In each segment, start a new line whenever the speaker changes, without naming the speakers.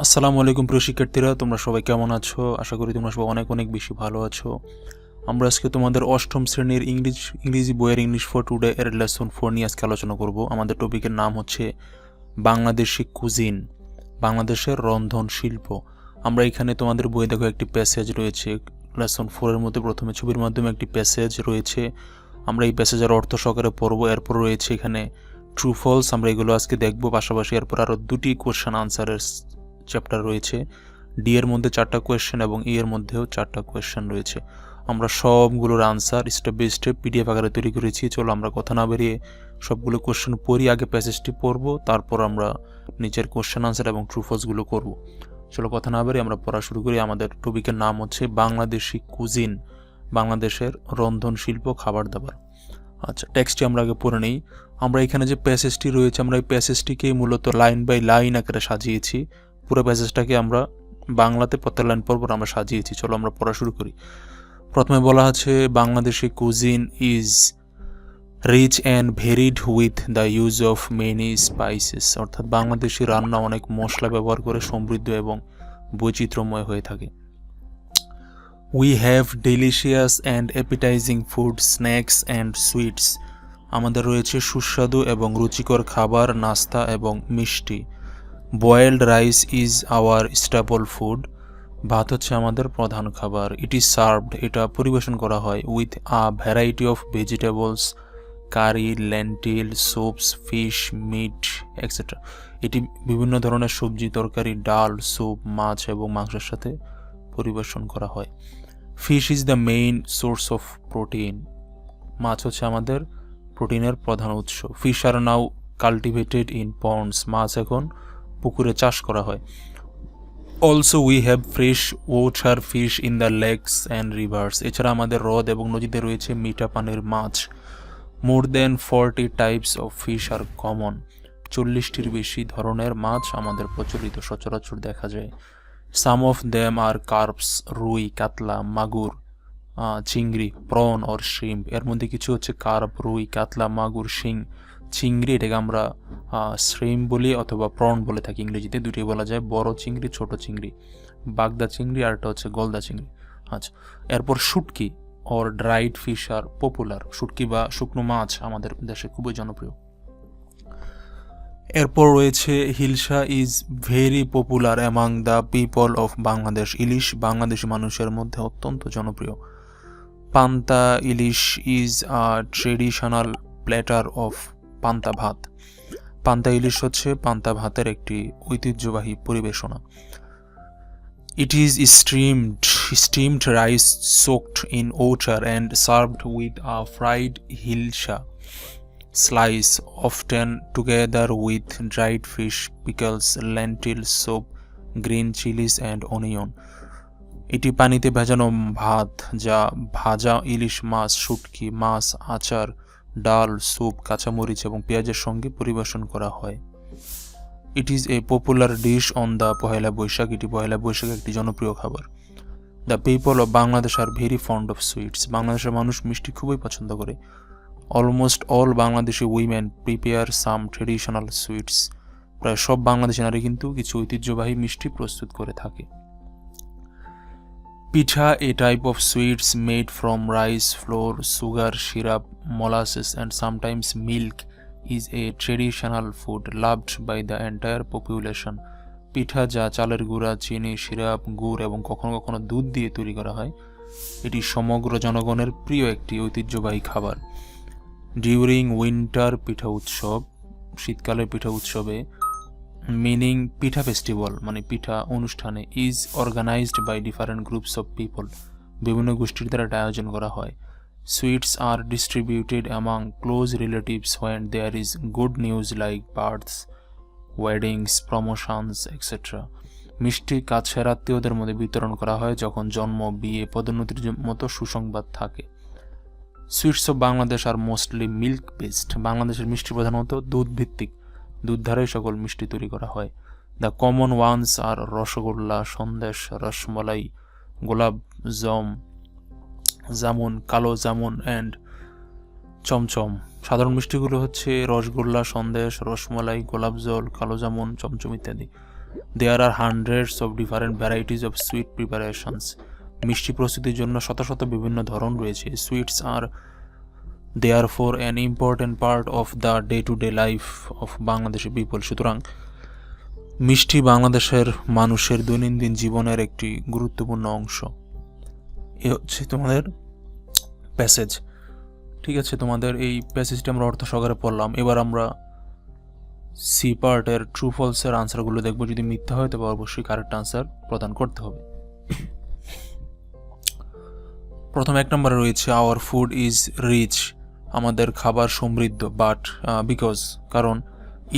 আসসালামু আলাইকুম প্রিয় শিক্ষার্থীরা, তোমরা সবাই কেমন আছো? আশা করি তোমরা সবাই অনেক অনেক বেশি ভালো আছো। আমরা আজকে তোমাদের অষ্টম শ্রেণির ইংলিশ, ইংরেজি বইয়ের ইংলিশ ফর টুডে এর লেসন ফোর নিয়ে আজকে আলোচনা করব। আমাদের টপিকের নাম হচ্ছে বাংলাদেশি কুজিন বাংলাদেশের রন্ধন শিল্প। আমরা এখানে তোমাদের বইয়ে দেখো একটি প্যাসেজ রয়েছে, লেসন ফোরের মধ্যে প্রথমে ছবির মাধ্যমে একটি প্যাসেজ রয়েছে। আমরা এই প্যাসেজের অর্থ সহকারে পড়ব, এরপর রয়েছে এখানে ট্রু ফলস আমরা এগুলো আজকে দেখব। পাশাপাশি এরপর আরও দুটি কোশ্চেন আনসারের চ্যাপ্টার রয়েছে। ডি এর মধ্যে চারটা কোয়েশ্চেন এবং ই এর মধ্যেও চারটা কোয়েশ্চেন রয়েছে। আমরা সবগুলোর answer step by step PDF আকারে তৈরি করেছি। চলো আমরা কথা না বেরিয়ে সবগুলো কোয়েশ্চেন পড়ি, আগে প্যাসেজটি পড়ব, তারপর আমরা নিচের কোয়েশ্চেন আনসার এবং ট্রুফলসগুলো করব। চলো কথা না বেরিয়ে আমরা পড়া শুরু করি। আমাদের টপিকের নাম হচ্ছে বাংলাদেশি কুজিন বাংলাদেশের রন্ধন শিল্প, খাবার দাবার। আচ্ছা টেক্সটটি আমরা আগে পড়ে নিই। আমরা এখানে যে প্যাসেজটি রয়েছে, আমরা এই প্যাসেজটিকে মূলত লাইন বাই লাইন আকারে সাজিয়েছি। পুরো প্যাসেজটাকে আমরা বাংলাতে প্রত্যেক লাইন পর পর আমরা সাজিয়েছি, চলো আমরা পড়া শুরু করি। প্রথমে বলা আছে, Bangladeshi cuisine is rich and varied with the use of many spices অর্থাৎ বাংলাদেশি রান্না অনেক মশলা ব্যবহার করে সমৃদ্ধ এবং বৈচিত্র্যময় হয়ে থাকে। We have delicious and appetising food snacks and sweets আমাদের রয়েছে সুস্বাদু এবং রুচিকর খাবার, নাস্তা এবং মিষ্টি। Boiled rice is our staple food ভাত হচ্ছে আমাদের প্রধান খাবার। ইট ইজ সার্ভড এটা পরিবেশন করা হয় with a variety of vegetables curry lentil soups fish meat etcetera এটি বিভিন্ন ধরনের সবজি, তরকারি, ডাল স্যুপ মাছ এবং মাংসের সাথে পরিবেশন করা হয়। Fish is the main source of protein মাছ হচ্ছে আমাদের প্রোটিনের প্রধান উৎস। Fish are now cultivated in ponds মাছ এখন পুকুরে চাষ করা হয়। Also we have fresh water fish in the lakes and rivers এছাড়া আমাদের হ্রদ এবং নদীতে রয়েছে মিঠা পানির মাছ। More than forty types of fish are common চল্লিশটির বেশি ধরনের মাছ আমাদের প্রচলিত সচরাচর দেখা যায়। Some of them are carps rui katla magur চিংড়ি প্রন অর শিম এর মধ্যে কিছু হচ্ছে কার্প রুই কাতলা মাগুর শিং। চিংড়ি, এটাকে আমরা শ্রিম বলি অথবা প্রন বলে থাকি ইংরেজিতে। দুটি বলা যায় বড় চিংড়ি, ছোট চিংড়ি। বাগদা চিংড়ি আর একটা হচ্ছে গলদা চিংড়ি। আচ্ছা এরপর shutki or dried fish are popular শুটকি বা শুকনো মাছ আমাদের দেশে খুবই জনপ্রিয়। এরপর রয়েছে hilsa is very popular among the people of Bangladesh ইলিশ বাংলাদেশি মানুষের মধ্যে অত্যন্ত জনপ্রিয়। Panta ilish is a traditional platter of panta bhat. পান্তা ইলিশ হচ্ছে পান্তা ভাতের একটি ঐতিহ্যবাহী পরিবেশনা। It is steamed steamed rice soaked in water and served with a fried hilsa slice, often together with dried fish, pickles, lentil soup, green chilies and onion. এটি পানিতে ভেজানো ভাত, যা ভাজা ইলিশ মাছ, শুটকি, মাছ, আচার ডাল, স্যুপ, কাঁচামরিচ এবং পেঁয়াজের সঙ্গে পরিবেশন করা হয়। It is a popular dish on the Pahela Baishakh. এটি পহেলা বৈশাখ একটি জনপ্রিয় খাবার। The people of Bangladesh are very fond of sweets বাংলাদেশের মানুষ মিষ্টি খুবই পছন্দ করে। Almost all Bangladeshi women prepare some traditional sweets প্রায় সব বাংলাদেশি নারী কিন্তু কিছু ঐতিহ্যবাহী মিষ্টি প্রস্তুত করে থাকে। Pitha a type of sweets made from rice flour sugar syrup molasses, and sometimes milk is a traditional food loved by the entire population. Pitha যা চালের গুঁড়া, চিনি সিরাপ গুড় এবং কখনো কখনো দুধ দিয়ে তৈরি করা হয়। এটি সমগ্র জনগণের প্রিয় একটি ঐতিহ্যবাহী খাবার। ডিউরিং উইন্টার পিঠা উৎসব, শীতকালের পিঠা উৎসবে মিনিং পিঠা ফেস্টিভ্যাল মানে পিঠা অনুষ্ঠানে is organised by different groups of people বিভিন্ন গোষ্ঠীর দ্বারা এটা আয়োজন করা হয়। Sweets are distributed among close relatives when there is good news like births weddings promotions etcetera মিষ্টি, কাছের আত্মীয়দের মধ্যে বিতরণ করা হয় যখন জন্ম, বিয়ে, পদোন্নতির মতো সুসংবাদ থাকে। Sweets of Bangladesh are mostly milk based বাংলাদেশের মিষ্টি প্রধানত দুধ ভিত্তিক দুধ সকল মিষ্টি তৈরি করা হয়। The common ones are rasgulla, sandesh, rasmalai, gulab, জম, জামুন, কালো জামুন অ্যান্ড চমচম। সাধারণ মিষ্টিগুলো হচ্ছে রসগোল্লা, সন্দেশ, রসমলাই, গোলাপ জল, কালো জামুন, চমচম ইত্যাদি। There are hundreds of different varieties of sweet preparations মিষ্টি প্রস্তুতির জন্য শত শত বিভিন্ন ধরন রয়েছে। Sweets are therefore an important part of the day to day life of Bangladeshi people সুতরাং, মিষ্টি বাংলাদেশের মানুষের দৈনন্দিন জীবনের একটি গুরুত্বপূর্ণ অংশ। এ হচ্ছে তোমাদের প্যাসেজ ঠিক আছে, তোমাদের এই প্যাসেজটি আমরা অর্থ সহকারে পড়লাম। এবার আমরা সি পার্টের ট্রু ফলসের আনসারগুলো দেখব। যদি মিথ্যা হয়, তবে অবশ্যই কারেক্ট আনসার প্রদান করতে হবে। প্রথম এক নম্বরে রয়েছে আওয়ার ফুড ইজ রিচ আমাদের খাবার সমৃদ্ধ বাট বিকজ কারণ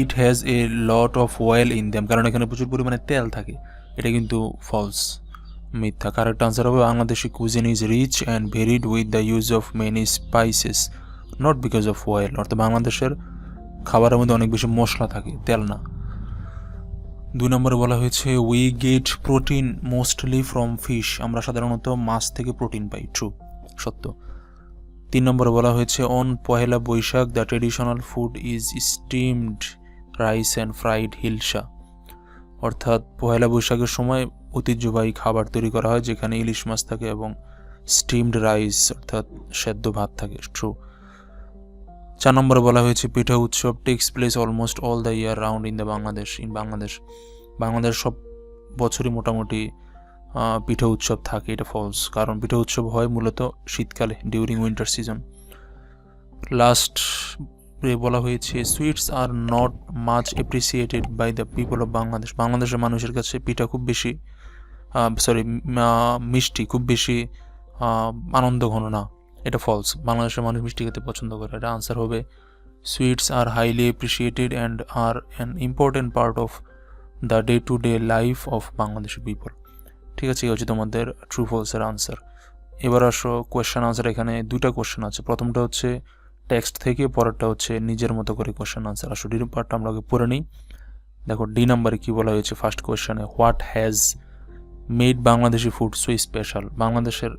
it has a lot of oil in them কারণ এখানে প্রচুর পরিমাণে তেল থাকে। এটা কিন্তু ফলস মিথ্যা। কারেক্ট আনসার হবে, Bangladeshi cuisine is rich and varied with the use of many spices not because of oil অর্থাৎ বাংলাদেশের খাবারের মধ্যে অনেক বেশি মশলা থাকে, তেল না। দুই নম্বরে বলা হয়েছে we get protein mostly from fish আমরা সাধারণত মাছ থেকে প্রোটিন পাই ট্রু সত্য। তিন নম্বরে বলা হয়েছে on Pahela Baishakh the traditional food is steamed rice and fried hilsa অর্থাৎ পহেলা বৈশাখের সময় ঐতিহ্যবাহী খাবার তৈরি করা হয়, যেখানে ইলিশ মাছ থাকে এবং স্টিমড রাইস অর্থাৎ সেদ্ধ ভাত থাকে। ট্রু চার নম্বরে বলা হয়েছে, পিঠা উৎসব takes place almost all the year round in the Bangladesh in Bangladesh Bangladesh সব বছরই মোটামুটি পিঠা উৎসব থাকে, এটা ফলস কারণ পিঠা উৎসব হয় মূলত শীতকালে ডিউরিং উইন্টার সিজন লাস্ট বলা হয়েছে sweets are not much appreciated by the people of Bangladesh বাংলাদেশের মানুষের কাছে পিঠা খুব বেশি সরি মিষ্টি খুব বেশি আনন্দ ঘন না, এটা ফলস বাংলাদেশের মানুষ মিষ্টি খেতে পছন্দ করে, এটা আনসার হবে sweets are highly appreciated and are an important part of the day to day life of Bangladeshi people ঠিক আছে, এই হচ্ছে তোমাদের ট্রু ফলসের আনসার এবার আসো কোয়েশ্চেন আনসার এখানে দুইটা কোয়েশ্চেন আছে। প্রথমটা হচ্ছে টেক্সট থেকে, পরেরটা হচ্ছে নিজের মতো করে কোয়েশ্চেন আনসার আসো ডি পার্টটা আমরা আগে পড়ে নিই। দেখো ডি নাম্বারে কী বলা হয়েছে? First কোয়েশ্চেনে what has made Bangladeshi food so special বাংলাদেশের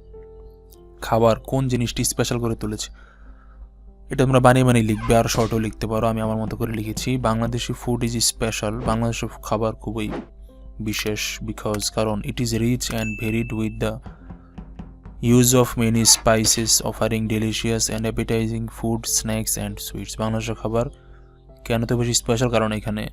খাবার কোন জিনিসটি স্পেশাল করে তুলেছে? এটা তোমরা বানিয়ে বানিয়ে লিখবে, আর শর্টও লিখতে পারো। আমি আমার মতো করে লিখেছি। বাংলাদেশি ফুড ইজ স্পেশাল বাংলাদেশের খাবার খুবই বিশেষ বিকজ কারণ it is rich and varied with the use of many spices offering delicious and appetising food snacks and sweets বাংলাদেশের খাবার কেন তো বেশি স্পেশাল কারণ এখানে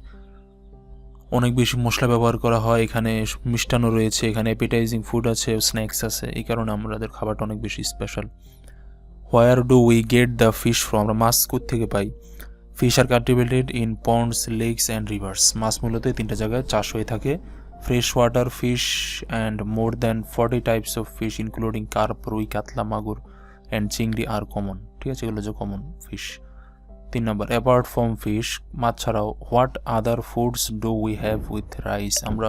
অনেক বেশি মশলা ব্যবহার করা হয়, এখানে মিষ্টান্ন রয়েছে, এখানে অ্যাপিটাইজিং ফুড আছে স্ন্যাক্স আছে, এই কারণে আমাদের খাবারটা অনেক বেশি special where do we get the fish from আমরা মাছ থেকে পাই? Fish are cultivated in ponds lakes and rivers মাছ মূলত তিনটা জায়গায় চাষ হয়ে থাকে। Water fish and more than forty types of fish including carp rui katla magur and চিংড়ি আর কমন ঠিক আছে, এগুলো যে কমন ফিশ তিন নম্বর অ্যাপার্ট ফ্রম ফিশ মাছ ছাড়াও what other foods do we have with rice আমরা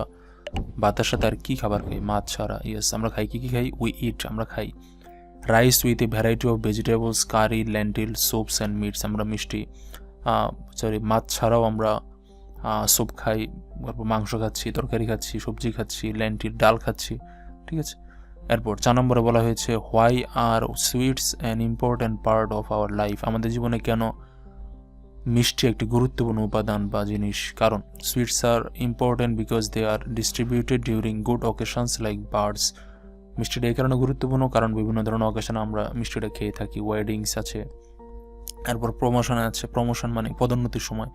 ভাতের সাথে আর কী খাবার খাই? মাছ ছাড়া ইয়েস আমরা খাই, কী কী খাই? উই ইট আমরা খাই। Rice with a variety of vegetables curry lentil soups and meats আমরা মিষ্টি সরি মাছ ছাড়াও আমরা স্যুপ খাই তারপর মাংস খাচ্ছি, তরকারি খাচ্ছি, সবজি খাচ্ছি ল্যান্টিল ডাল খাচ্ছি, ঠিক আছে? এরপর চার নম্বরে বলা হয়েছে why are sweets an important part of our life আমাদের জীবনে কেন মিষ্টি একটি গুরুত্বপূর্ণ উপাদান বা জিনিস? কারণ sweets are important because they are distributed during good occasions like births মিষ্টিটা এই কারণে গুরুত্বপূর্ণ, কারণ বিভিন্ন ধরনের অকেশনে আমরা মিষ্টিটা খেয়ে থাকি ওয়েডিংস আছে। এরপর প্রমোশন আছে প্রমোশন মানে পদোন্নতির সময়।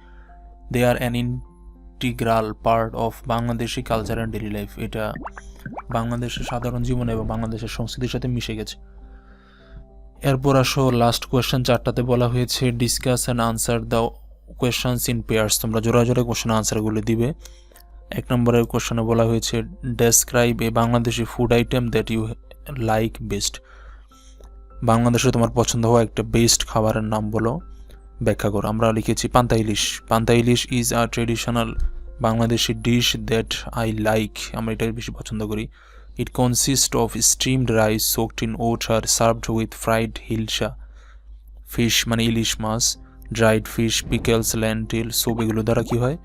They are an integral part of Bangladeshi culture and daily life এটা বাংলাদেশের সাধারণ জীবনে এবং বাংলাদেশের সংস্কৃতির সাথে মিশে গেছে। এরপর আসো লাস্ট কোয়েশ্চেন চারটাতে বলা হয়েছে discuss and answer the questions in pairs তোমরা জোড়া জোড়া কোয়েশ্চেন আনসারগুলো দিবে। এক নম্বরের কোয়েশ্চনে বলা হয়েছে describe a Bangladeshi food item that you like best বাংলাদেশে তোমার পছন্দ হওয়া একটা বেস্ট খাবারের নাম বলো। ব্যাখ্যা করো। আমরা লিখেছি panta ilish. Panta ilish is a traditional Bangladeshi dish that I like আমরা এটা বেশি পছন্দ করি। It consist of steamed rice soaked in water are served with fried hilsa fish মানে ইলিশ মাছ ড্রাইড ফিশ পিকেলস ল্যান্টিল সব এগুলো দ্বারা কী হয়?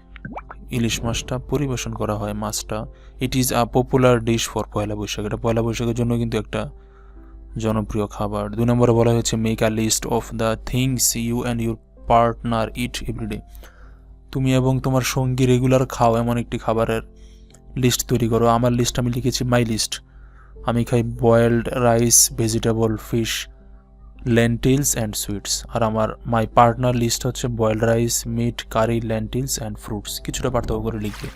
ইলিশ মাছটা পরিবেশন করা হয়, মাছটা। It is a popular dish for Poila Boishakh. এটা পয়লা বৈশাখের জন্য কিন্তু একটা জনপ্রিয় খাবার। দুই নম্বরে বলা হয়েছে make a list of the things you and your partner eat everyday তুমি এবং তোমার সঙ্গী রেগুলার খাও, এমন একটি খাবারের লিস্ট তৈরি করো। আমার লিস্ট আমি লিখেছি মাই লিস্ট আমি খাই boiled rice vegetable fish lentils and sweets আর আমার মাই পার্টনার লিস্ট হচ্ছে boiled rice meat curry lentils and fruits কিছুটা পার্থক্য করে লিখবে।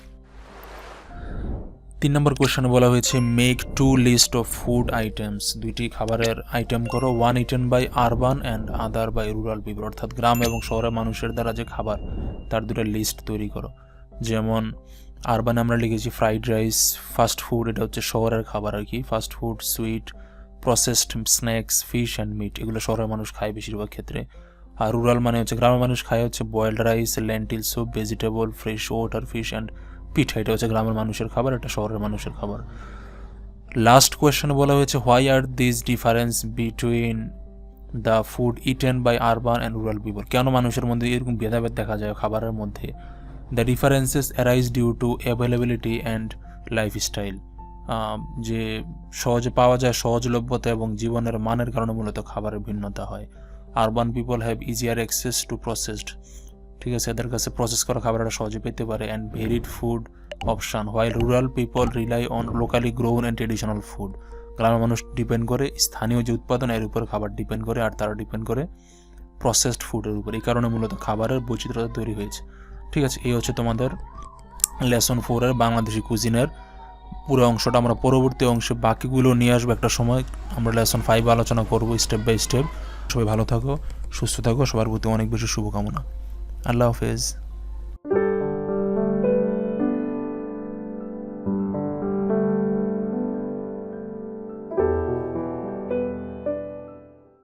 তিন নম্বর কোয়েশ্চনে বলা হয়েছে make two list of food items দুইটি খাবারের আইটেম করো one eaten by urban and other by rural people অর্থাৎ গ্রাম এবং শহরের মানুষের দ্বারা যে খাবার, তার দুটো লিস্ট তৈরি করো। যেমন আরবানে আমরা লিখেছি ফ্রাইড রাইস ফাস্ট ফুড এটা হচ্ছে শহরের খাবার আর কি। Fast food sweet processed snacks fish and meat এগুলো শহরের মানুষ খায় বেশিরভাগ ক্ষেত্রে। আর রুরাল মানে হচ্ছে, গ্রামের মানুষ খায় হচ্ছে boiled rice lentil soup vegetable fresh water fish and pitha এটা হচ্ছে গ্রামের মানুষের খাবার, এটা শহরের মানুষের খাবার। লাস্ট কোয়েশ্চনে বলা হয়েছে why are this difference between the food eaten by urban and rural people কেন মানুষের মধ্যে এরকম ভেদাভেদ দেখা যায় খাবারের মধ্যে? The differences arise due to availability and lifestyle যে সহজে পাওয়া যায় সহজলভ্যতা এবং জীবনের মানের কারণে মূলত খাবারের ভিন্নতা হয়। Urban people have easier access to processed ঠিক আছে, এদের কাছে প্রসেস করা খাবারটা সহজে পেতে পারে। And varied food option while rural people rely on locally grown and traditional food গ্রামের মানুষ ডিপেন্ড করে, স্থানীয় যে উৎপাদন, এর উপর খাবার ডিপেন্ড করে, আর তারা ডিপেন্ড করে প্রসেসড ফুডের উপর। এই কারণে মূলত খাবারের বৈচিত্র্যতা তৈরি হয়েছে। ঠিক আছে, এই হচ্ছে তোমাদের লেসন ফোরের বাংলাদেশি কুজিনের পুরো অংশটা। আমরা পরবর্তী অংশে বাকিগুলো নিয়ে আসব একটা সময়। আমরা লেসন ফাইভ আলোচনা করব স্টেপ বাই স্টেপ সবাই ভালো থাকো, সুস্থ থাকো, সবার প্রতি অনেক বেশি শুভকামনা। আল্লাহ হাফেজ